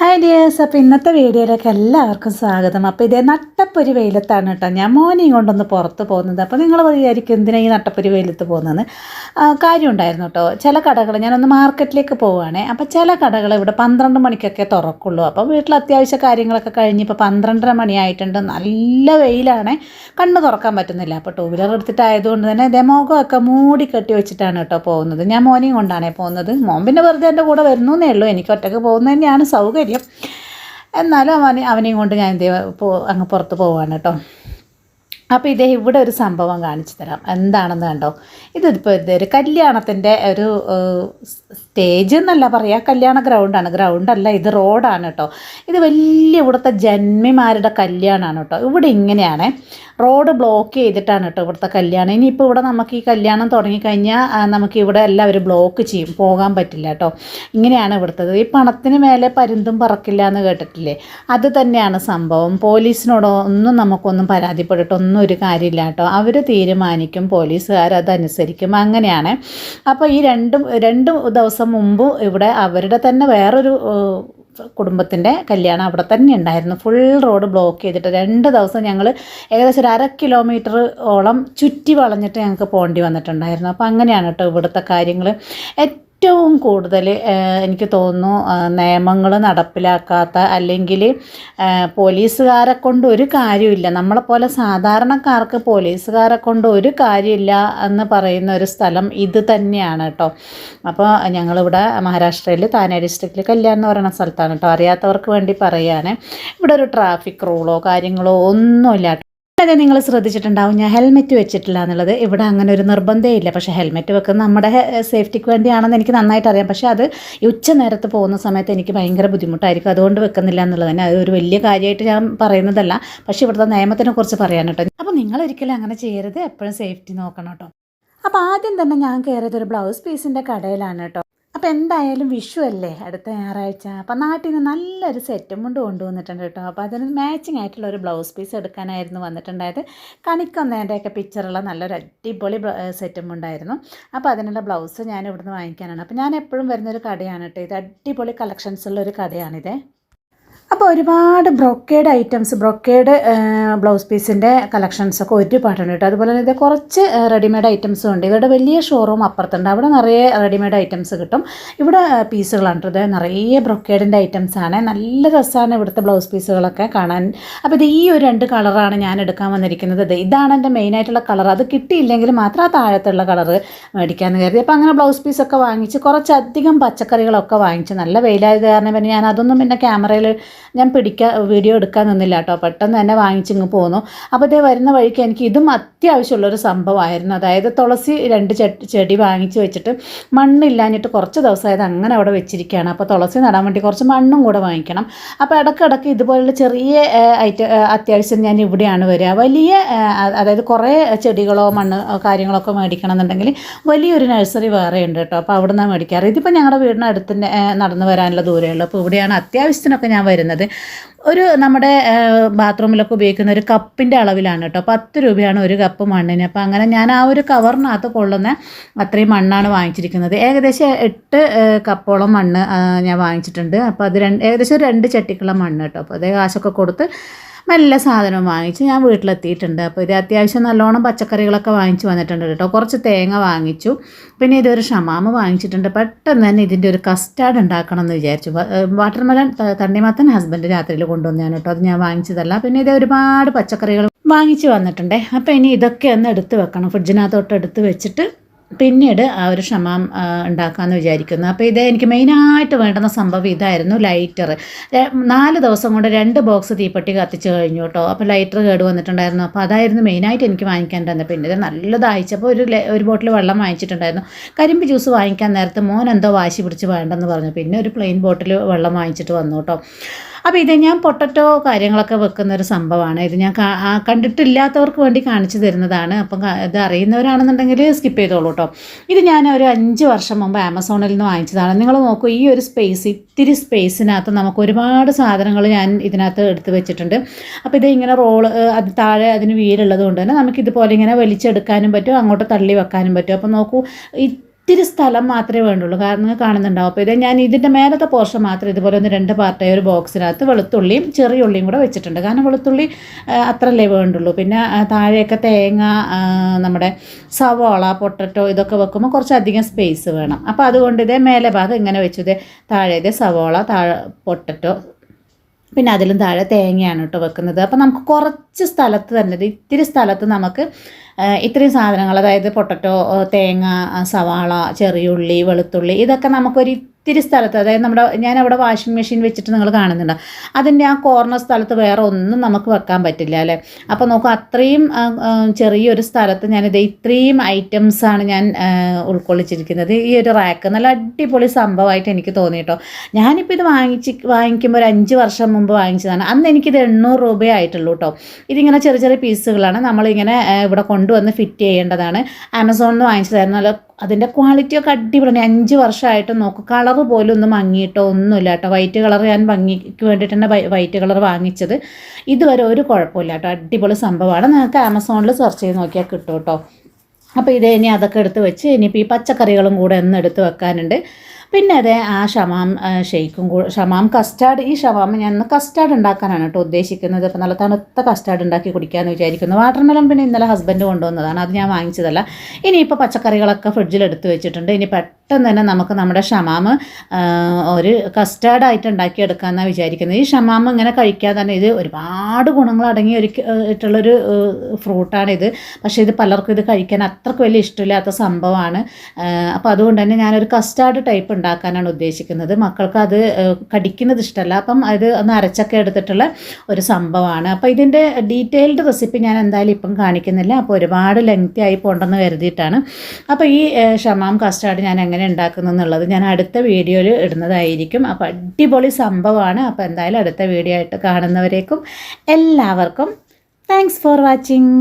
Hi dears അപ്പോൾ ഇന്നത്തെ വീഡിയോയിലേക്ക് എല്ലാവർക്കും സ്വാഗതം. അപ്പോൾ ഇതേ നട്ടപ്പൊരി വെയിലത്താണ് കേട്ടോ ഞാൻ മോനെയും കൊണ്ടൊന്ന് പുറത്ത് പോകുന്നത്. അപ്പോൾ നിങ്ങൾ വിചാരിക്കും എന്തിനാണ് ഈ നട്ടപ്പൊരി വെയിലത്ത് പോകുന്നത് കാര്യം ഉണ്ടായിരുന്നു കേട്ടോ. ചില കടകൾ ഞാനൊന്ന് മാർക്കറ്റിലേക്ക് പോവുകയാണേ. അപ്പോൾ ചില കടകൾ ഇവിടെ പന്ത്രണ്ട് മണിക്കൊക്കെ തുറക്കുള്ളൂ. അപ്പോൾ വീട്ടിൽ അത്യാവശ്യ കാര്യങ്ങളൊക്കെ കഴിഞ്ഞ് ഇപ്പോൾ പന്ത്രണ്ടര മണിയായിട്ടുണ്ട്. നല്ല വെയിലാണ്. കണ്ണ് തുറക്കാൻ പറ്റുന്നില്ല. അപ്പോൾ ടൂ വീലർ എടുത്തിട്ടായതുകൊണ്ട് തന്നെ ഇതേ മുഖമൊക്കെ മൂടി കെട്ടി വെച്ചിട്ടാണ് കേട്ടോ പോകുന്നത്. ഞാൻ മോനെയും കൊണ്ടാണേ പോകുന്നത്. മോൻ പിന്നെ വെറുതെ എന്റെ കൂടെ വരുന്നു എന്നേ ഉള്ളൂ. എനിക്ക് ഒറ്റയ്ക്ക് പോകുന്നത് തന്നെയാണ് സൗകര്യം. എന്നാലും അവന് അവനെയും കൊണ്ട് ഞാൻ എന്ത് പോ അങ്ങ് പുറത്ത് പോവാണ് കേട്ടോ. അപ്പോൾ ഇതേ ഇവിടെ ഒരു സംഭവം കാണിച്ചു തരാം. എന്താണെന്ന് കണ്ടോ? ഇതിപ്പോൾ ഇതൊരു കല്യാണത്തിന്റെ ഒരു സ്റ്റേജ് എന്നല്ല പറയുക കല്യാണ ഗ്രൗണ്ടാണ് ഗ്രൗണ്ടല്ല ഇത് റോഡാണ് കേട്ടോ. ഇത് വലിയ ഇവിടുത്തെ ജന്മിമാരുടെ കല്യാണമാണ് കേട്ടോ. ഇവിടെ ഇങ്ങനെയാണ്. റോഡ് ബ്ലോക്ക് ചെയ്തിട്ടാണ് കേട്ടോ ഇവിടുത്തെ കല്യാണം. ഇനിയിപ്പോൾ ഇവിടെ നമുക്ക് ഈ കല്യാണം തുടങ്ങിക്കഴിഞ്ഞാൽ നമുക്ക് ഇവിടെ എല്ലാവരും ബ്ലോക്ക് ചെയ്യും പോകാൻ പറ്റില്ല കേട്ടോ. ഇങ്ങനെയാണ് ഇവിടുത്തത്. ഈ പണത്തിന് മേലെ പരുന്തും പറക്കില്ല എന്ന് കേട്ടിട്ടില്ലേ? അത് തന്നെയാണ് സംഭവം. പോലീസിനോടോ ഒന്നും നമുക്കൊന്നും പരാതിപ്പെട്ടിട്ടൊന്നും ഒരു കാര്യമില്ല കേട്ടോ. അവർ തീരുമാനിക്കും പോലീസുകാർ അതനുസരിക്കും അങ്ങനെയാണ്. അപ്പോൾ ഈ രണ്ടും രണ്ട് ദിവസം മുമ്പ് ഇവിടെ അവരുടെ തന്നെ വേറൊരു കുടുംബത്തിന്റെ കല്യാണം അവിടെ തന്നെ ഉണ്ടായിരുന്നു. ഫുൾ റോഡ് ബ്ലോക്ക് ചെയ്തിട്ട് രണ്ട് ദിവസം ഞങ്ങൾ ഏകദേശം ഒരു അര കിലോമീറ്റർ ഓളം ചുറ്റി വളഞ്ഞിട്ട് ഞങ്ങൾക്ക് പോകേണ്ടി വന്നിട്ടുണ്ടായിരുന്നു. അപ്പോൾ അങ്ങനെയാണ് കേട്ടോ ഇവിടുത്തെ കാര്യങ്ങൾ ഏറ്റവും കൂടുതൽ എനിക്ക് തോന്നുന്നു നിയമങ്ങൾ നടപ്പിലാക്കാത്ത അല്ലെങ്കിൽ പോലീസുകാരെ കൊണ്ട് ഒരു കാര്യമില്ല. നമ്മളെപ്പോലെ സാധാരണക്കാർക്ക് പോലീസുകാരെ കൊണ്ട് ഒരു കാര്യമില്ല എന്ന് പറയുന്ന ഒരു സ്ഥലം ഇത് തന്നെയാണ് കേട്ടോ. അപ്പോൾ ഞങ്ങളിവിടെ മഹാരാഷ്ട്രയിൽ താനെ ഡിസ്ട്രിക്റ്റിൽ കല്യാണം എന്ന് പറയുന്ന സ്ഥലത്താണ് കേട്ടോ. അറിയാത്തവർക്ക് വേണ്ടി പറയുകയാണ് ഇവിടെ ഒരു ട്രാഫിക് റൂളോ കാര്യങ്ങളോ ഒന്നുമില്ല. അതെ നിങ്ങൾ ശ്രദ്ധിച്ചിട്ടുണ്ടാവും. ഞാൻ ഹെൽമെറ്റ് വെച്ചിട്ടില്ല എന്നുള്ളത് ഇവിടെ അങ്ങനെ ഒരു നിർബന്ധേ ഇല്ല. പക്ഷേ ഹെൽമെറ്റ് വെക്കുന്നത് നമ്മുടെ സേഫ്റ്റിക്ക് വേണ്ടിയാണെന്ന് എനിക്ക് നന്നായിട്ട് അറിയാം. പക്ഷേ അത് ഉച്ച നേരത്ത് പോകുന്ന സമയത്ത് എനിക്ക് ഭയങ്കര ബുദ്ധിമുട്ടായിരിക്കും. അതുകൊണ്ട് വെക്കുന്നില്ല എന്നുള്ളത് തന്നെ. അത് ഒരു വലിയ കാര്യമായിട്ട് ഞാൻ പറയുന്നതല്ല. പക്ഷേ ഇവിടുത്തെ നിയമത്തിനെ കുറിച്ച് പറയാൻ കേട്ടോ. അപ്പോൾ നിങ്ങൾ ഒരിക്കലും അങ്ങനെ ചെയ്യരുത്. എപ്പോഴും സേഫ്റ്റി നോക്കണം കേട്ടോ. അപ്പോൾ ആദ്യം തന്നെ ഞാൻ കയറിയത് ഒരു ബ്ലൗസ് പീസിന്റെ കടയിലാണ് കേട്ടോ. അപ്പോൾ എന്തായാലും വിഷു അല്ലേ അടുത്ത ഞായറാഴ്ച? അപ്പോൾ നാട്ടിൽ നിന്ന് നല്ലൊരു സെറ്റും കൊണ്ട് കൊണ്ടുവന്നിട്ടുണ്ട് കേട്ടോ. അപ്പോൾ അതിന് മാച്ചിങ് ആയിട്ടുള്ള ഒരു ബ്ലൗസ് പീസ് എടുക്കാനായിരുന്നു വന്നിട്ടുണ്ടായത്. കണിക്കൊന്നതിന്റെയൊക്കെ പിക്ചറുള്ള നല്ലൊരു അടിപൊളി സെറ്റും ഉണ്ടായിരുന്നു. അപ്പോൾ അതിനുള്ള ബ്ലൗസ് ഞാൻ ഇവിടുന്ന് വാങ്ങിക്കാനാണ്. അപ്പോൾ ഞാൻ എപ്പോഴും വരുന്നൊരു കടയാണ് കേട്ടോ. ഇത് അടിപൊളി കളക്ഷൻസ് ഉള്ള ഒരു കടയാണിത്. അപ്പോൾ ഒരുപാട് ബ്രൊക്കേഡ് ഐറ്റംസ് ബ്രൊക്കേഡ് ബ്ലൗസ് പീസിന്റെ കളക്ഷൻസൊക്കെ ഒരുപാടുണ്ട് കേട്ടോ. അതുപോലെ തന്നെ ഇത് കുറച്ച് റെഡിമെയ്ഡ് ഐറ്റംസും ഉണ്ട്. ഇവരുടെ വലിയ ഷോറൂം അപ്പുറത്തുണ്ട്. അവിടെ നിറയെ റെഡിമെയ്ഡ് ഐറ്റംസ് കിട്ടും. ഇവിടെ പീസുകളാണ് ഇത് നിറയെ ബ്രൊക്കേഡിന്റെ ഐറ്റംസ് ആണ്. നല്ല രസമാണ് ഇവിടുത്തെ ബ്ലൗസ് പീസുകളൊക്കെ കാണാൻ. അപ്പോൾ ഇത് ഈ ഒരു രണ്ട് കളറാണ് ഞാൻ എടുക്കാൻ വന്നിരിക്കുന്നത്. ഇത് ഇതാണ് എന്റെ മെയിനായിട്ടുള്ള കളർ അത് കിട്ടിയില്ലെങ്കിൽ മാത്രം ആ താഴത്തുള്ള കളർ മേടിക്കാമെന്ന് കരുതി. അപ്പോൾ അങ്ങനെ ബ്ലൗസ് പീസൊക്കെ വാങ്ങിച്ച് കുറച്ചധികം പച്ചക്കറികളൊക്കെ വാങ്ങിച്ച് നല്ല വെയിലായത് കാരണം പിന്നെ ഞാൻ അതൊന്നും പിന്നെ ക്യാമറയിൽ ഞാൻ പിടിക്കാൻ വീഡിയോ എടുക്കാൻ നിന്നില്ല കേട്ടോ. പെട്ടെന്ന് തന്നെ വാങ്ങിച്ചിങ്ങ് പോന്നു. അപ്പോൾ ഇതേ വരുന്ന വഴിക്ക് എനിക്ക് ഇതും അത്യാവശ്യമുള്ളൊരു സംഭവമായിരുന്നു. അതായത് തുളസി രണ്ട് ചെടി വാങ്ങിച്ച് വെച്ചിട്ട് മണ്ണില്ലാഞ്ഞിട്ട് കുറച്ച് ദിവസമായത് അങ്ങനെ അവിടെ വെച്ചിരിക്കുകയാണ്. അപ്പോൾ തുളസി നടാൻ വേണ്ടി കുറച്ച് മണ്ണും കൂടെ വാങ്ങിക്കണം. അപ്പോൾ ഇടയ്ക്കിടയ്ക്ക് ഇതുപോലുള്ള ചെറിയ ഐറ്റ അത്യാവശ്യം ഞാൻ ഇവിടെയാണ് വരിക. വലിയ അതായത് കുറേ ചെടികളോ മണ്ണ് കാര്യങ്ങളൊക്കെ മേടിക്കണം എന്നുണ്ടെങ്കിൽ വലിയൊരു നഴ്സറി വേറെ ഉണ്ട് കേട്ടോ. അപ്പോൾ അവിടെ നിന്നാണ് മേടിക്കാറ്. ഇതിപ്പോൾ ഞങ്ങളുടെ വീടിന് നടന്നു തന്നെ ആ, നടന്ന് വരാനുള്ള ദൂരമേ ഉള്ളൂ. അപ്പോൾ ഇവിടെയാണ് അത്യാവശ്യത്തിനൊക്കെ ഞാൻ വരുന്നത്. ഒരു നമ്മുടെ ബാത്റൂമിലൊക്കെ ഉപയോഗിക്കുന്ന ഒരു കപ്പിന്റെ അളവിലാണ് കേട്ടോ. പത്ത് രൂപയാണ് ഒരു കപ്പ് മണ്ണിന്. അപ്പോൾ അങ്ങനെ ഞാൻ ആ ഒരു കവറിനകത്ത് കൊള്ളുന്ന അത്രയും മണ്ണാണ് വാങ്ങിച്ചിരിക്കുന്നത്. ഏകദേശം എട്ട് കപ്പോളം മണ്ണ് ഞാൻ വാങ്ങിച്ചിട്ടുണ്ട്. അപ്പോൾ അത് രണ്ട് ഏകദേശം രണ്ട് ചട്ടിക്കുള്ള മണ്ണ് കേട്ടോ. അപ്പോൾ അതേ കാശൊക്കെ കൊടുത്ത് നല്ല സാധനം വാങ്ങിച്ച്. ഞാൻ വീട്ടിലെത്തിയിട്ടുണ്ട്. അപ്പോൾ ഇത് അത്യാവശ്യം നല്ലോണം പച്ചക്കറികളൊക്കെ വാങ്ങിച്ച് വന്നിട്ടുണ്ട് കേട്ടോ. കുറച്ച് തേങ്ങ വാങ്ങിച്ചു. പിന്നെ ഇതൊരു ഷമാമ വാങ്ങിച്ചിട്ടുണ്ട്. പെട്ടെന്ന് തന്നെ ഇതിന്റെ ഒരു കസ്റ്റാർഡ് ഉണ്ടാക്കണം എന്ന് വിചാരിച്ചു വാട്ടർമെലൺ തണ്ണിമത്തൻ ഹസ്ബൻഡ് രാത്രിയിൽ കൊണ്ടുവന്നാണ് കേട്ടോ. അത് ഞാൻ വാങ്ങിച്ചതല്ല. പിന്നെ ഇത് ഒരുപാട് പച്ചക്കറികൾ വാങ്ങിച്ച് വന്നിട്ടുണ്ട്. അപ്പോൾ ഇനി ഇതൊക്കെ ഒന്ന് എടുത്ത് വെക്കണം. ഫ്രിഡ്ജിനകത്തോട്ട് എടുത്ത് വെച്ചിട്ട് പിന്നീട് ആ ഒരു ക്ഷമം ആ, ഉണ്ടാക്കാമെന്ന് വിചാരിക്കുന്നു. അപ്പോൾ ഇത് എനിക്ക് മെയിനായിട്ട് വേണ്ടുന്ന സംഭവം ഇതായിരുന്നു ലൈറ്റർ നാല് ദിവസം കൊണ്ട് രണ്ട് ബോക്സ് തീപ്പെട്ടി കത്തിച്ച് കഴിഞ്ഞു കേട്ടോ. അപ്പോൾ ലൈറ്റർ കേട് വന്നിട്ടുണ്ടായിരുന്നു. അപ്പോൾ അതായിരുന്നു മെയിനായിട്ട് എനിക്ക് വാങ്ങിക്കാൻ തന്നെ പിന്നെ ഇത് നല്ലത് അയച്ചപ്പോൾ ഒരു ഒരു ബോട്ടിൽ വെള്ളം വാങ്ങിച്ചിട്ടുണ്ടായിരുന്നു. കരിമ്പ് ജ്യൂസ് വാങ്ങിക്കാൻ നേരത്തെ മോൻ എന്തോ വാശി പിടിച്ച് വേണ്ടെന്ന് പറഞ്ഞു. പിന്നെ ഒരു പ്ലെയിൻ ബോട്ടിൽ വെള്ളം വാങ്ങിച്ചിട്ട് വന്നു കേട്ടോ. അപ്പോൾ ഇത് ഞാൻ പൊട്ടറ്റോ കാര്യങ്ങളൊക്കെ വെക്കുന്ന ഒരു സംഭവമാണ്. ഇത് ഞാൻ കണ്ടിട്ടില്ലാത്തവർക്ക് വേണ്ടി കാണിച്ചു തരുന്നതാണ്. അപ്പം ഇത് അറിയുന്നവരാണെന്നുണ്ടെങ്കിൽ സ്കിപ്പ് ചെയ്തോളൂ കേട്ടോ ഇത് ഞാൻ ഒരു അഞ്ച് വർഷം മുമ്പ് ആമസോണിൽ നിന്ന് വാങ്ങിച്ചതാണ്. നിങ്ങൾ നോക്കൂ ഈ ഒരു സ്പേസ് ഇത്തിരി സ്പേസിനകത്ത് നമുക്ക് ഒരുപാട് സാധനങ്ങൾ ഞാൻ ഇതിനകത്ത് എടുത്ത് വെച്ചിട്ടുണ്ട്. അപ്പോൾ ഇത് ഇങ്ങനെ റോൾ അത് താഴെ അതിന് വീലുള്ളത് കൊണ്ട് തന്നെ നമുക്ക് ഇതുപോലെ ഇങ്ങനെ വലിച്ചെടുക്കാനും പറ്റും അങ്ങോട്ട് തള്ളി വെക്കാനും പറ്റും. അപ്പോൾ നോക്കൂ ഇത്തിരി സ്ഥലം മാത്രമേ വേണ്ടുള്ളൂ. കാരണം കാണുന്നുണ്ടാവും. അപ്പോൾ ഇത് ഞാൻ ഇതിന്റെ മേലത്തെ പോർഷൻ മാത്രം ഇതുപോലെ ഒന്ന് രണ്ട് പാർട്ടായ ഒരു ബോക്സിനകത്ത് വെളുത്തുള്ളിയും ചെറിയ ഉള്ളിയും കൂടെ വെച്ചിട്ടുണ്ട്. കാരണം വെളുത്തുള്ളി അത്രല്ലേ വേണ്ടുള്ളൂ. പിന്നെ താഴെയൊക്കെ തേങ്ങ നമ്മുടെ സവോള പൊട്ടറ്റോ ഇതൊക്കെ വെക്കുമ്പോൾ കുറച്ചധികം സ്പേസ് വേണം. അപ്പോൾ അതുകൊണ്ട് ഇതേ മേലെ ഭാഗം ഇങ്ങനെ വെച്ചു. ഇതേ താഴെ ഇതേ സവോള താഴെ പൊട്ടറ്റോ പിന്നെ അതിലും താഴെ തേങ്ങയാണ് കേട്ടോ വെക്കുന്നത്. അപ്പോൾ നമുക്ക് കുറച്ച് സ്ഥലത്ത് തന്നെ ഇത് ഇത്തിരി സ്ഥലത്ത് നമുക്ക് ഇത്രയും സാധനങ്ങൾ അതായത് പൊട്ടറ്റോ തേങ്ങ സവാള ചെറിയുള്ളി വെളുത്തുള്ളി ഇതൊക്കെ നമുക്കൊരു ഇത്തിരി സ്ഥലത്ത് അതായത് നമ്മുടെ ഞാൻ അവിടെ വാഷിംഗ് മെഷീൻ വെച്ചിട്ട് നിങ്ങൾ കാണുന്നുണ്ട്. അതിന്റെ ആ കോർണർ സ്ഥലത്ത് വേറെ ഒന്നും നമുക്ക് വെക്കാൻ പറ്റില്ല അല്ലേ? അപ്പോൾ നോക്കൂ അത്രയും ചെറിയൊരു സ്ഥലത്ത് ഞാനിത് ഇത്രയും ഐറ്റംസാണ് ഞാൻ ഉൾക്കൊള്ളിച്ചിരിക്കുന്നത്. ഈ ഒരു റാക്ക് നല്ല അടിപൊളി സംഭവമായിട്ട് എനിക്ക് തോന്നി കേട്ടോ ഞാനിപ്പോൾ ഇത് വാങ്ങിച്ച് വാങ്ങിക്കുമ്പോൾ ഒരു അഞ്ച് വർഷം മുമ്പ് വാങ്ങിച്ചതാണ്. അന്ന് എനിക്കിത് എണ്ണൂറ് രൂപയേ ആയിട്ടുള്ളൂ കേട്ടോ ഇതിങ്ങനെ ചെറിയ ചെറിയ പീസുകളാണ് നമ്മളിങ്ങനെ ഇവിടെ കൊണ്ടുവന്ന് ഫിറ്റ് ചെയ്യേണ്ടതാണ്. ആമസോണിൽ നിന്ന് വാങ്ങിച്ചതായിരുന്നു. നല്ല അതിന്റെ ക്വാളിറ്റിയൊക്കെ അടിപൊളിയാണ് അഞ്ച് വർഷമായിട്ട് നോക്കും. കളർ പോലും ഒന്നും മങ്ങിയിട്ടോ ഒന്നുമില്ല കേട്ടോ. വൈറ്റ് കളർ ഞാൻ ഭംഗിക്ക് വേണ്ടിയിട്ടാണ് വൈറ്റ് കളർ വാങ്ങിച്ചത്. ഇതുവരെ ഒരു കുഴപ്പമില്ല കേട്ടോ. അടിപൊളി സംഭവമാണ്. നിങ്ങൾക്ക് ആമസോണിൽ സെർച്ച് ചെയ്ത് നോക്കിയാൽ കിട്ടും കേട്ടോ. അപ്പോൾ ഇത് ഇനി അതൊക്കെ എടുത്ത് വെച്ച് ഇനിയിപ്പോൾ ഈ പച്ചക്കറികളും കൂടെ ഒന്ന് എടുത്ത് വെക്കാനുണ്ട്. പിന്നെ അത് ആ ഷമാം ഷെയ്ക്കും ഷമാം കസ്റ്റാർഡ് ഈ ഷമാം ഞാൻ ഇന്ന് കസ്റ്റാർഡ് ഉണ്ടാക്കാനാണ് കേട്ടോ ഉദ്ദേശിക്കുന്നത്. അപ്പോൾ നല്ല തണുത്ത കസ്റ്റാർഡ് ഉണ്ടാക്കി കുടിക്കാമെന്ന് വിചാരിക്കുന്നു. വാട്ടർമെലൻ പിന്നെ ഇന്നലെ ഹസ്ബൻഡ് കൊണ്ടുവന്നതാണ്. അത് ഞാൻ വാങ്ങിച്ചതല്ല. ഇനിയിപ്പോൾ പച്ചക്കറികളൊക്കെ ഫ്രിഡ്ജിൽ എടുത്ത് വെച്ചിട്ടുണ്ട്. ഇനി പെട്ടെന്ന് തന്നെ നമുക്ക് നമ്മുടെ ഷമാമ് ഒരു ഒരു കസ്റ്റാർഡായിട്ട് ഉണ്ടാക്കിയെടുക്കാമെന്നാണ് വിചാരിക്കുന്നത്. ഈ ഷമാമ് ഇങ്ങനെ കഴിക്കാൻ തന്നെ ഇത് ഒരുപാട് ഗുണങ്ങൾ അടങ്ങി ഒരു ഇട്ടുള്ളൊരു ഫ്രൂട്ടാണിത് പക്ഷേ ഇത് പലർക്കും ഇത് കഴിക്കാൻ അത്രയ്ക്ക് വലിയ ഇഷ്ടമില്ലാത്ത സംഭവമാണ്. അപ്പോൾ അതുകൊണ്ട് തന്നെ ഞാനൊരു കസ്റ്റാർഡ് ടൈപ്പ് ഉണ്ടാക്കാനാണ് ഉദ്ദേശിക്കുന്നത്. മക്കൾക്ക് അത് കടിക്കുന്നത് ഇഷ്ടമല്ല അപ്പം അത് ഒന്ന് അരച്ചൊക്കെ എടുത്തിട്ടുള്ള ഒരു സംഭവമാണ്. അപ്പോൾ ഇതിന്റെ ഡീറ്റെയിൽഡ് റെസിപ്പി ഞാൻ എന്തായാലും ഇപ്പം കാണിക്കുന്നില്ല. അപ്പോൾ ഒരുപാട് ലെങ്തി ആയി പോണ്ടെന്ന് കരുതിയിട്ടാണ്. അപ്പോൾ ഈ ഷമാം കസ്റ്റാർഡ് ഞാൻ എങ്ങനെ ഉണ്ടാക്കുന്നു എന്നുള്ളത് ഞാൻ അടുത്ത വീഡിയോയിൽ ഇടുന്നതായിരിക്കും. അപ്പോൾ അടിപൊളി സംഭവമാണ്. അപ്പോൾ എന്തായാലും അടുത്ത വീഡിയോ ആയിട്ട് കാണുന്നവരേക്കും എല്ലാവർക്കും താങ്ക്സ് ഫോർ വാച്ചിങ്